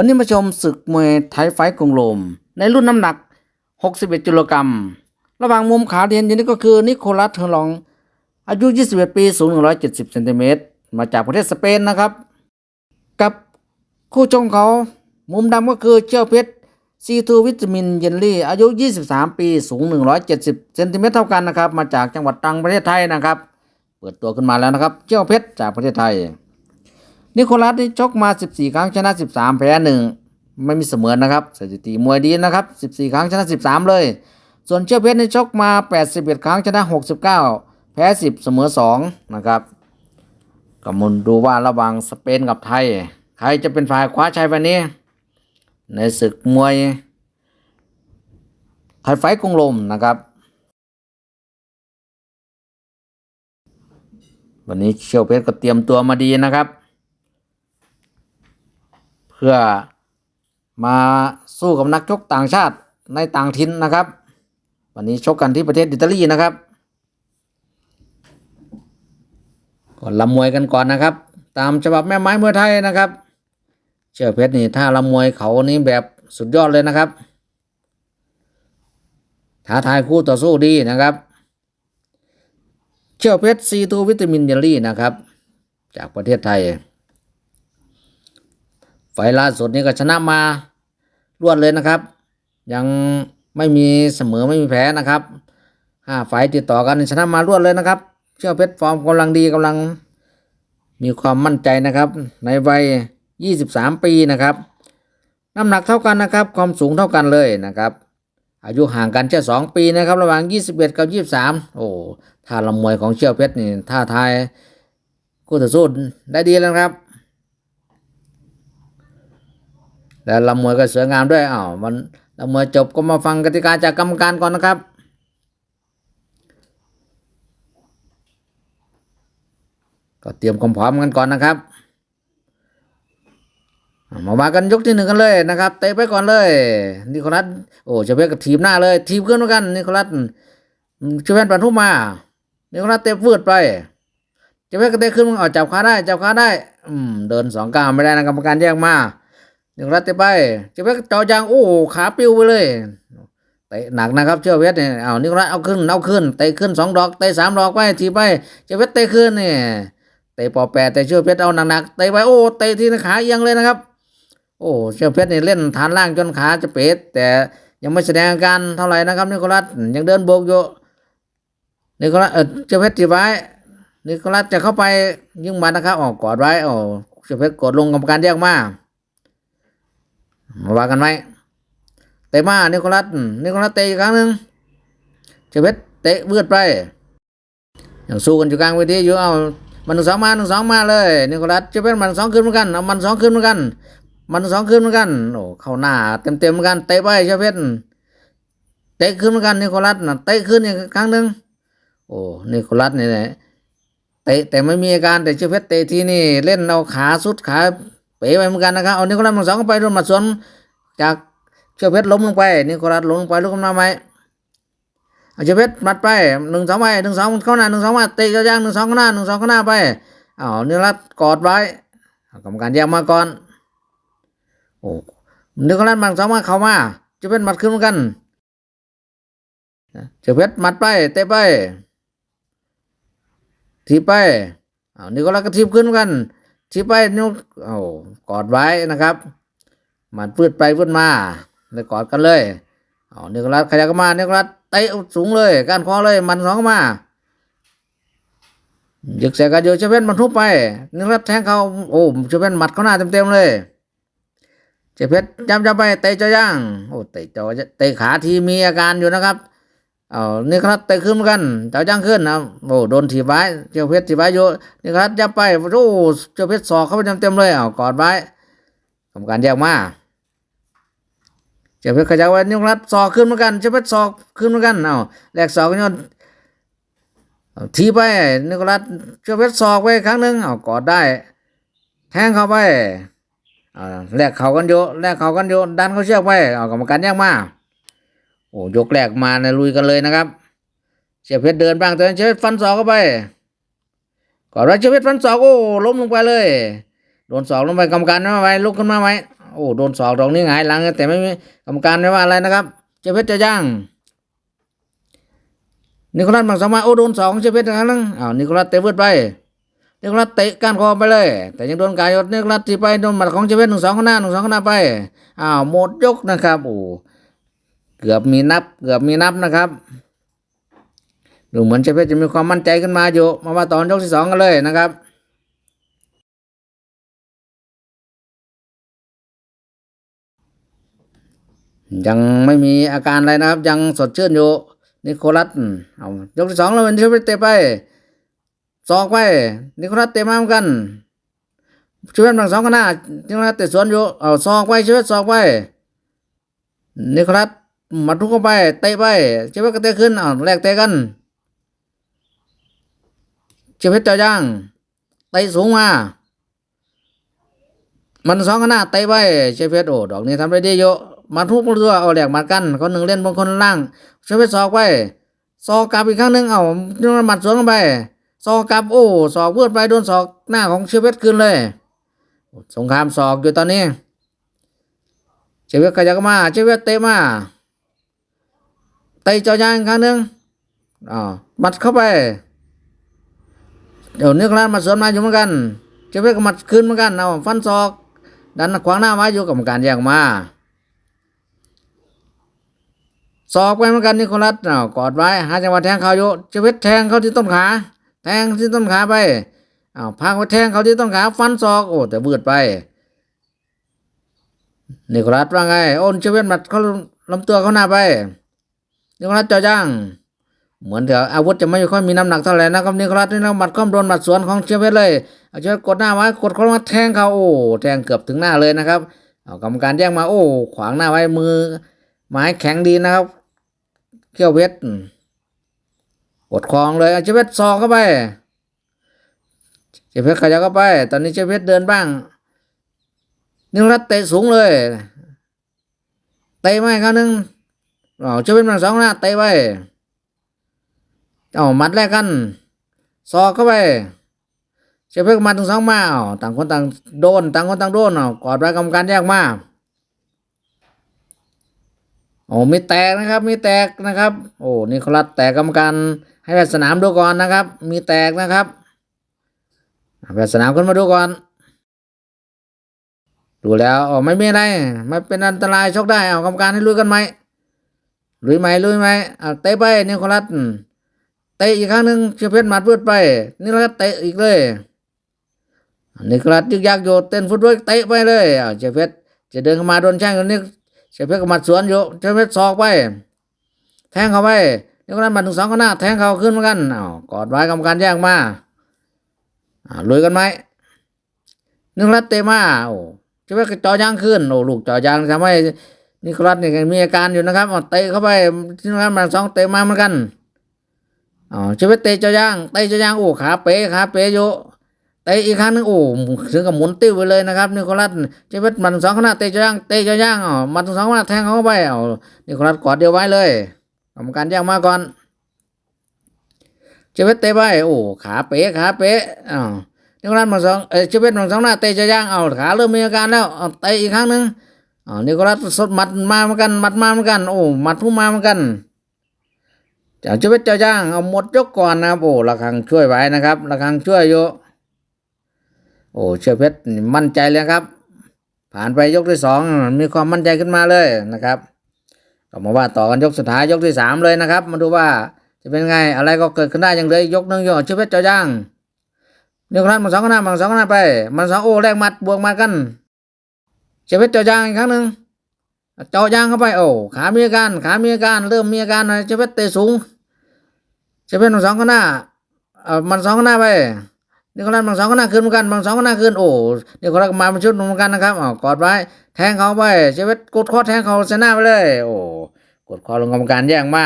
วันนี้มาชมศึกมวยไทยไฟกรุงโรมในรุ่นน้ำหนัก 61กิโลกรัม ระหว่างมุมขาเดียนอยู่นี่ก็คือนิโคลัสเทอร์ลอง อายุ 21 ปี สูง 170เซนติเมตร มาจากประเทศสเปนนะครับ กับคู่ชงเขา มุมดำก็คือเจ้าเพชรซีทูวิตามินเยนลี่ อายุ 23 ปี สูง 170เซนติเมตรเท่ากันนะครับ มาจากจังหวัดตรังประเทศไทยนะครับ เปิดตัวขึ้นมาแล้วนะครับเจ้าเพชรจากประเทศไทย นิโคลัสนี่ชกมา 14 ครั้งชนะ 13 แพ้1ไม่มีเสมอนะครับสถิติมวยดีนะครับ 14 ครั้งชนะ 13 เลย ส่วนเจ้าเพชรนี่ชกมา 81 ครั้งชนะ 69 แพ้ 10 เสมอ 2 นะครับก็มุนดูว่าระหว่างสเปนกับไทย ใครจะเป็นฝ่ายคว้าชัยวันนี้ ในศึกมวยไทยไฟกรุงลมนะครับ วันนี้เชี่ยวเพชรก็เตรียมตัวมาดีนะครับ เพื่อมาสู้กับนักชกต่างชาติในต่างถิ่นนะครับ วันนี้ชกกันที่ประเทศอิตาลีนะครับก่อนลำมวยกันก่อนนะครับ ตามฉบับแม่ไม้มวยไทยนะครับ เชื่อเพชรนี่ถ้าลำมวยเขานี่แบบสุดยอดเลยนะครับท้าทายคู่ต่อสู้ดีนะครับ เชื่อเพชรซีตูวิตามินเยลลี่นะครับ จากประเทศไทย ไฟล่าสุดนี้ก็ชนะมารวดเลยนะครับ ยังไม่มีเสมอไม่มีแพ้นะครับห้าไฟติดต่อกันชนะมารวดเลยนะครับ เชื่อเพชรฟอร์มกำลังดีกำลัง มีความมั่นใจนะครับ ในวัย 23 ปีนะครับ น้ำหนักเท่ากันนะครับ ความสูงเท่ากันเลยนะครับ อายุห่างกันแค่สองปีนะครับ ระหว่าง 21 กับ 23 โอ้ท่าลำมวยของเชี่ยวเพชรนี่ท่าทายคู่ต่อสู้ได้ดีแล้วครับ แล้วลำมวยก็สวยงามด้วยอ้าวมันลำมวยจบก็มาฟังกติกาจากกรรมการก่อนนะครับก็เตรียมความพร้อมกันก่อนนะครับอ่ามาว่ากันยกที่หนึ่งกันเลยนะครับ เตะไปก่อนเลยนิโคลัสโอ้เชเวตกับทีมหน้าเลย ทีมขึ้นเหมือนกันนิโคลัสเชเวปันทุกมานิโคลัสเตะฟืดไปเชเวตก็เตะขึ้นมึงเอาจับขาได้จับขาได้ อืมเดินสองก้าวไม่ได้นะกรรมการแยกมา นิโคลัสเตะไปเชเวตจอยางโอ้ขาปิ้วไปเลยเตะหนักนะครับเชื่อเวทเนี่ยเอานิโคลัสเอาขึ้นเอาขึ้นเตะขึ้นสองดอกเตะสามดอกไปทีไปเชเวตเตะขึ้นเนี่ยเตะปอแปดแต่เชื่อเพชรเอาหนักๆเตะไปโอ้เตะที่ขาเอียงเลยนะครับ โอ้เชื่อเพชรนี่เล่นฐานล่างจนขาจะเป๋แต่ยังไม่แสดงอาการเท่าไหร่นะครับนิโคลัสยังเดินโบกอยู่นิโคลัสเออเชื่อเพชรทีไว้นิโคลัสจะเข้าไปยิงมันนะครับออกกอดไว้โอ้เชื่อเพชรกดลงกรรมการแยกมามา ว่ากันไหมเตะมาเนโคลัสนิโคลัสเตะอีกครั้งหนึ่งเจเพชรเตะเบือดไปยังสู้กันอยู่กลางเวทีอยู่เอามันหนึ่งสองมาหนึ่งสองมาเลยเนโคลัสเจเพชรมันสองขึ้นเหมือนกันเอามันสองขึ้นเหมือนกัน มันสองขึ้นเหมือนกันโอ้เข้าหน้าเต็มเต็มเหมือนกันเตะไปเจเพชรเตะขึ้นเหมือนกันเนโคลัสนะเตะขึ้นอีกครั้งหนึ่งโอ้เนโคลัสนี่แหละเตะแต่ไม่มีอาการแต่เจเพชรเตะที่นี่เล่นเอาขาสุดขา เป๋ไปเหมือนกันนะครับเอานิโคลัสมังสองไปโดนหมัดสวนจากเชือกเพชรล้มลงไปนิโคลัสล้มลงไปลุกขึ้นมาไหมเอาเชือกเพชรมัดไปหนึ่งสองไปหนึ่งสองเข้าหน้าหนึ่งสองมาเตะยางหนึ่งสองข้าหน้าหนึ่งสองข้างหน้าไปเอานิโคลัสกอดไว้กรรมการแยกมาก่อนโอ้นิโคลัสมังสองมาเข้ามาเชือกเพชรมัดขึ้นเหมือนกันเชือกเพชรมัดไปเตะไปทีไปเอานิโคลัสก็ทีบขึ้นเหมือนกัน ที่ไปนุกเอากอดไว้นะครับมันพืดไปพืดมาเลยกอดกันเลยเอานิโคลัสขยับเข้ามานิโคลัสเตะสูงเลยก้านคอเลยมันสองเข้ามายึกใส่กันอยู่เชเว่นมันทุบไปนิโคลัสแทงเขาโอ้เชเว่นหมัดเข้าหน้าเต็มๆเลยเจเพชรจำจำไปเตะเจ้าย่างโอ้เตะเจ้าเตะขาทีมีอาการอยู่นะครับ เอานี่ครับเตะขึ้นเหมือนกันเจ้าย่างขึ้นนะโอ้โดนถีบไว้เจ้าเพชรถีบไว้อยู่นี่ครับยับไปโอ้เจ้าเพชรสอกเข้าไปเต็มๆเลยเอากอดไว้ทำการแยกมาเจ้าเพชรขยับไว้นี่ครับสอกขึ้นเหมือนกันเจ้าเพชรสอกขึ้นเหมือนกันเอาแลกสอกกันยนเอาทีไปนี่ครับเจ้าเพชรสอกไปครั้งหนึ่งเอากอดได้ แทงเข้าไปเอาแลกเข่ากันอยู่แลกเข่ากันอยู่ดันเขาเชือกไปเอากรรมการแยกมา โอ้ยกแรกมาในลุยกันเลยนะครับ เสียเพชรเดินบ้างแต่เสียเพชรฟันศอกเข้าไป ก่อนว่าเสียเพชรฟันศอกโอ้ล้มลงไปเลย โดนศอกลงไปกรรมการมาไว้ลุกขึ้นมาไหมโอ้โอ้โดนศอกดอกนี้หงายหลังแต่ไม่มีกรรมการไม่ว่าอะไรนะครับเชฟเพชรจะย่างนิโคลัสบางสองมาโอ้โดนสองเชฟเพชรครั้งนึงอ้าวนิโคลัสเตะเวิร์ดไปนิโคลัสเตะก้านคอไปเลย แต่ยังโดนกายยศนิโคลัสที่ไปโดนหมัดของเชฟเพชรหนึ่งสองข้างหน้าหนึ่งสองข้างหน้าไปอ้าวหมดยกนะครับโอ้ เกือบมีนับ เกือบมีนับนะครับดูเหมือนเชฟเพชรจะมีความมั่นใจขึ้นมาอยู่ มาว่าตอนยกที่สองกันเลยนะครับยังไม่มีอาการอะไรนะครับ ยังสดชื่นอยู่นิโคลัสเอายกที่สองแล้วมันเชฟเพชรเตะไปศอกไปนิโคลัสเตะมาเหมือนกันเชฟเพชรบางสองข้างหน้านิโคลัสเตะสวนอยู่เอาศอกไปเชฟเพชรศอกไปนิโคลัส มาทุกเข้าไปเตะไปเชฟเพชรก็เตะขึ้นเอาแลกเตะกันเชฟเพชรเจ้าย่างเตะสูงมามันสองขนาเตะไปเชฟเพชรโอ้ดอกนี้ทำได้ดีเยอะมาทุกตัวเอาแหลกมากันคนหนึ่งเล่นบนคนล่างเชฟเพชรสอกไปสอกกลับอีกครั้งหนึ่งเอาโดนหมัดสวนเข้าไปสอกกลับโอ้สอกเพื่อนไปโดนสอกหน้าของเชฟเพชรคืนเลยสงครามสอกอยู่ตอนนี้เชฟเพชรขยับมาเชฟเพชรเตะมา เตะเจ้ายางอีกครั้งหนึ่งอ๋อมัดเข้าไป เดี๋ยวนึกแล้วมาสวนมาอยู่เหมือนกันเชฟเพชรก็มัดคืนเหมือนกันเอาฟันศอก ดันขวางหน้าไว้อยู่กรรมการแยกมาศอกไปเหมือนกันนิโคลัสอ้ากอดไว้ หาจังหวะแทงเขาอยู่เชฟเพชรแทงเขาที่ต้นขา แทงที่ต้นขาไปอ้าวพักไปแทงเขาที่ต้นขาฟันศอกโอ้แต่เบืดไปนิโคลัสว่าไงโอนเชฟเพชรมัดเขาลำตัวเขาหน้าไป นิโคลัสเจ่อจ้าง เหมือนเถอะอาวุธจะไม่ค่อยมีน้ำหนักเท่าไหร่นะครับนิโคลัสนี่เราหมัดข้อมโดนหมัดสวนของเชฟเพชรเลยเอาเชฟเพชรกดหน้าไว้กดเขามาแทงเขาโอ้แทงเกือบถึงหน้าเลยนะครับเอากรรมการแย่งมาโอ้ขวางหน้าไว้มือไม้แข็งดีนะครับเขี้ยวเพชรอืมกดคลองเลยเอาเชฟเพชรซอกเข้าไปเชฟเพชรขยับเข้าไป ตอนนี้เชฟเพชรเดินบ้างนิโคลัสเตะสูงเลยเตะไม่ครั้งหนึ่ง เอาเชฟเพชรมาสองน้าเตะไปเอามัดแรกกันซอกเข้าไปเชฟเพื่กมาถึงสองมาเอาต่างคนต่างโดน ต่างคนต่างโดนเอากอดไว้กรรมการแยกมาโอ้มีแตกนะครับ มีแตกนะครับ โอ้นี่เขารัดแตกกรรมการให้แพทย์สนามดูก่อนนะครับ มีแตกนะครับแพทย์สนามขึ้นมาดูก่อน ดูแล้วอ๋อไม่มีอะไรไม่เป็นอันตรายชกได้เอากรรมการให้ลุยกันไหม ลุยไหมลุยไหมเอาเตะไปนี่เขารัดเตะอีกครั้งหนึ่งเชฟเพชรหมัดพืดไปนี่แล้วก็เตะอีกเลยนี่กระดยึกยักโยเต้นฟุตบอลเตะไปเลยอ่าเชฟเพชรจะเดินเข้ามาโดนแช่งคนนี้เชฟเพชรก็หมัดสวนอยู่เชฟเพชรศอกไป แทงเข้าไปนี่ก็นั้นหมัดถึงสองข้างหน้าแทงเขาขึ้นเหมือนกันอ้าวกอดไว้กรรมการแย่งมาอ่าลุยกันไหมนึกรัดเตะมาโอ้เชฟเพชรก็จ่อยางขึ้นโอ้ลูกจ่อยางทำให้ นี่กรัดนี่ยมีอาการอยู่นะครับเอเตะเข้าไปที่นั้นมัดสองเตะมาเหมือนกันอ๋อชีวิตเตะเจ้าย่างเตะเจ้าย่างโอ้ขาเป๋ขาเป๋อยู่เตะอีกครั้งหนึงโอ้ถึงกับหมุนติ้วไปเลยนะครับนิโคลัสชีวิตมันสองขนาดเตะเจ้าย่างเตะเจ้าย่างอ๋อมันสองขนาดแทงเข้าไปอ๋อนิโคลัสกอดเดียวไว้เลยกรรมการแย่งมาก่อนชีวิตเตะไปโอ้ขาเป๋ขาเป๋อ๋อนิโคลัสมันสองเออชีวิตมันสองหน้าเตะเจ้าย่างเอาขาเริ่มมีอาการแล้วเอาเตะอีกครั้งหนึ่ง อ๋อนิโคลัสสดมัดมาเหมือนกันมัดมาเหมือนกัน โอ้มัดผู้มาเหมือนกันจากชีวิตเจ้าย่างเอาหมดยกก่อนนะครับโอ้ระคังช่วยไว้นะครับระคังช่วยอยู่โอ้เชื่อเพชรมั่นใจเลยครับ ผ่านไปยกที่สองมีความมั่นใจขึ้นมาเลยนะครับก็มาว่าต่อกันยกสุดท้ายยกที่สามเลยนะครับ มาดูว่าจะเป็นไงอะไรก็เกิดขึ้นได้อย่างเลยยกหนึ่งยกเชื่อเพชรเจ้าย่างนึ่งครั้งมันสองครั้งมันสองครั้งไป มันสองโอ้แรกหมัดบวกมากัน เชื่อเพชรเจ้าย่างอีกครั้งหนึ่งเจาะยางเข้าไปโอ้ขามีอาการขามีอาการเริ่มมีอาการหน่อยเชื่อเพชรเตะสูงจะเป็นมันสองข้างหน้าเออมันสองข้างหน้าไปนี่คนนั้นมันสองข้างหน้าขึ้นเหมือนกันมันสองข้างหน้าขึ้นโอ้นี่คนละมาเป็นชุดเหมือนกันนะครับอ๋อกอดไว้แทงเขาไปเชฟเวตกดคอแทงเขาเสยหน้าไปเลย โอ้กดคอลงกรรมการแย่งมา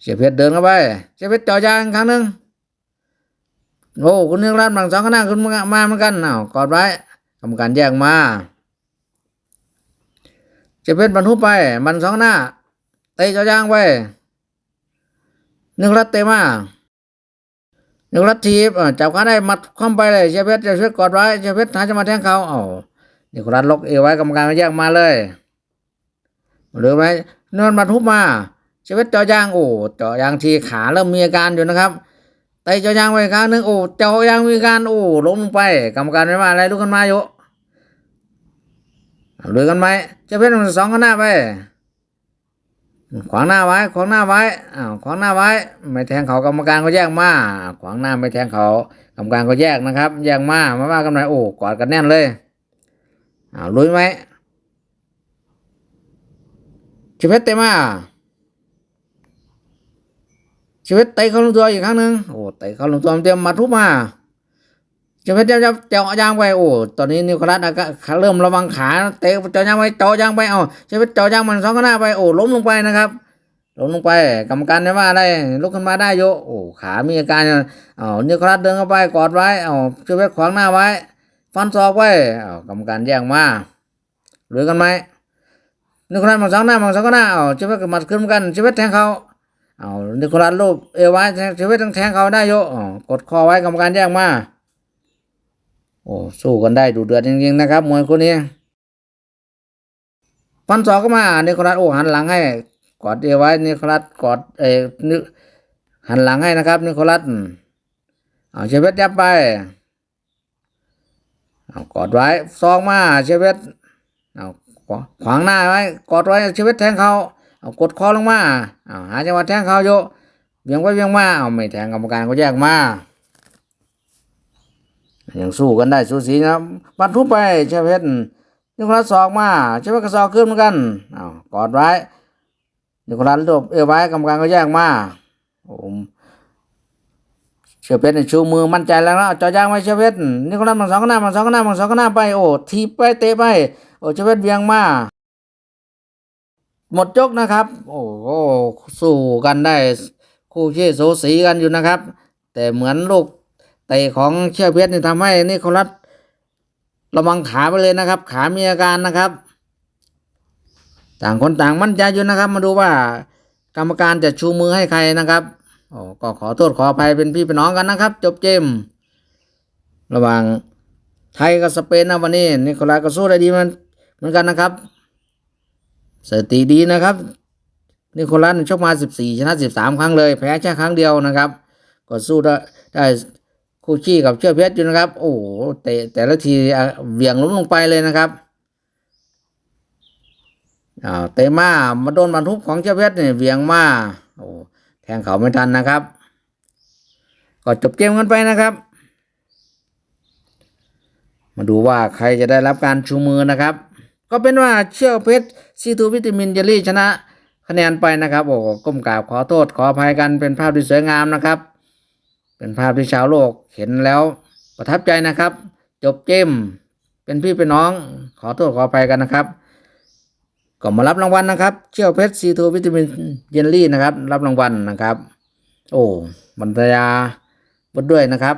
เชฟเพชรเดินเข้าไปเชฟเพชรจ่อยางอีกครั้งหนึ่งโอ้คุณนึกร้านบางสองข้างหน้าขึ้นมาเหมือนกันอ้าวกอดไว้ กรรมการแย่งมาเชฟเพชรบรรทุกไป มันสองข้างหน้า เตะจ่อยางไปหนึกรัดเตะมาหนึกรัดทีบจับขาได้มัดคว่ำไปเลยเชฟเพชรเชฟเพชรกอดไว้เชฟเพชรหาจะมาแทงเขาเอานิโคลัสล็อกเอวไว้กรรมการก็แยกมาเลย หรือไหมนอนมาทุบมาเชเวตเจาะยางโอ้เจาะยางทีขาเริ่มมีอาการอยู่นะครับไตเจาะยางไปครั้งหนึ่งโอ้เจ้ายางมีอาการโอ้ล้มลงไปกรรมการไม่ว่าอะไรลุกขึ้นมาอยู่ เอาเหลือกันไหมเชเวตมันสองข้างหน้าไปขวางหน้าไว้ขวางหน้าไว้อ้าวขวางหน้าไว้ ไม่แทงเขากรรมการก็แยกมาขวางหน้าไม่แทงเขากรรมการก็แยกนะครับ แยกมามาว่ากันหน่อยโอ้กอดกันแน่นเลยอ้าวลุยไหมชีวิตเต็มมาชีวิตเตะเข้าลงตัวอีกครั้งหนึ่งโอ้เตะเข้าลงตัวเตรียมมาทุบมา ชีวิตจะจะเจาะยางไปโอ้ตอนนี้นิโคลัสนะก็เริ่มระวังขาเตะเจาะยางไปเจาะยางไปเอาชีวิตเจาะยางมันสองข้างหน้าไปโอ้ล้มลงไปนะครับล้มลงไปกรรมการได้ว่าอะไรลุกขึ้นมาได้โยโอ้ขามีอาการอยู่เอานิโคลัสเดินเข้าไปกอดไว้เอาชีวิตขวางหน้าไว้ ฟันศอกไว้เอากรรมการแย่งมาหลือกันไหมนิโคลัสมาสองหน้ามาสองหน้าเอาชีวิตกับมัดขึ้นกันชีวิตแทงเขาเอานิโคลัสลูบเอวไว้ชีวิตต้องแทงเขาได้โยอ๋อกดคอไว้กรรมการแย่งมา โอ้สู้กันได้ดูเดือดจริงๆนะครับมวยคู่นี้ฟันศอกก็มาเนโคลัสโอ้หันหลังให้ กอดเอวไว้เนโคลัสกอดเอนึหันหลังให้นะครับเนโคลัสเอาเชเวตยับไปเอากอดไว้ซองมาเชเวตเอาขวางหน้าไว้กอดไว้เชเวตแทงเขาเอากดคอลงมาเอาหาจังหวะแทงเขาโยเวียงไว้เวียงมาเอาไม่แทงกรรมการก็แยกมา ยังสู้กันได้สู้สีนะครับบันทุบไปเชฟเวตนิโคลัสซอกมาเชฟเวตก็ซอกขึ้นเหมือนกันเอากอดไว้นิโคลัสรวบเอวไว้กรรมการก็แยกมาโอ้เชอเพชรชูมือมั่นใจแล้วนะจอยางไว้เชอเพชรนิโคลัสมันสองข้างหน้ามันสองข้างหน้ามันสองข้างหน้าไปโอ้ทีไปเตะไปโอ้เชอเพชรเบียงมาหมดยกนะครับ โอ้โหสู้กันได้คู่ขี้สูสีกันอยู่นะครับ แต่เหมือนลูก เตะของเชื่อเพชรนี่ทำให้นิโคลัสระวังขาไปเลยนะครับ ขามีอาการนะครับ ต่างคนต่างมั่นใจอยู่นะครับ มาดูว่ากรรมการจะชูมือให้ใครนะครับโอ้ก็ขอโทษขออภัยเป็นพี่เป็นน้องกันนะครับ จบเกมระหว่างไทยกับสเปนนะวันนี้นิโคลัสก็สู้ได้ดีมันเหมือนกันนะครับสถิติดีนะครับนิโคลัสชกมา 14 ชนะ 13 ครั้งเลย แพ้แค่ครั้งเดียวนะครับ ก็สู้ได้ได้ คู่ขี้กับเชื่อเพชรอยู่นะครับ โอ้โหเตะแต่ละทีเหวี่ยงล้มลงไปเลยนะครับอ้าวเตะมามาโดนบรรทุกของเจ้าเพชรเนี่ยเวียงมาโอ้แทงเขาไม่ทันนะครับ ก็จบเกมกันไปนะครับ มาดูว่าใครจะได้รับการชูมือนะครับ ก็เป็นว่าเชี่ยวเพชรซีทูวิตามินเจลลี่ชนะคะแนนไปนะครับ โอ้ก้มกราบขอโทษขออภัยกันเป็นภาพที่สวยงามนะครับ เป็นภาพที่ชาวโลกเห็นแล้วประทับใจนะครับ จบเจมเป็นพี่เป็นน้อง ขอโทษขออภัยกันนะครับก็มารับรางวัลนะครับ เชี่ยวเพชรซีทูวิตามินเยลลี่นะครับ รับรางวัลนะครับ โอ้บรรยาบดด้วยนะครับ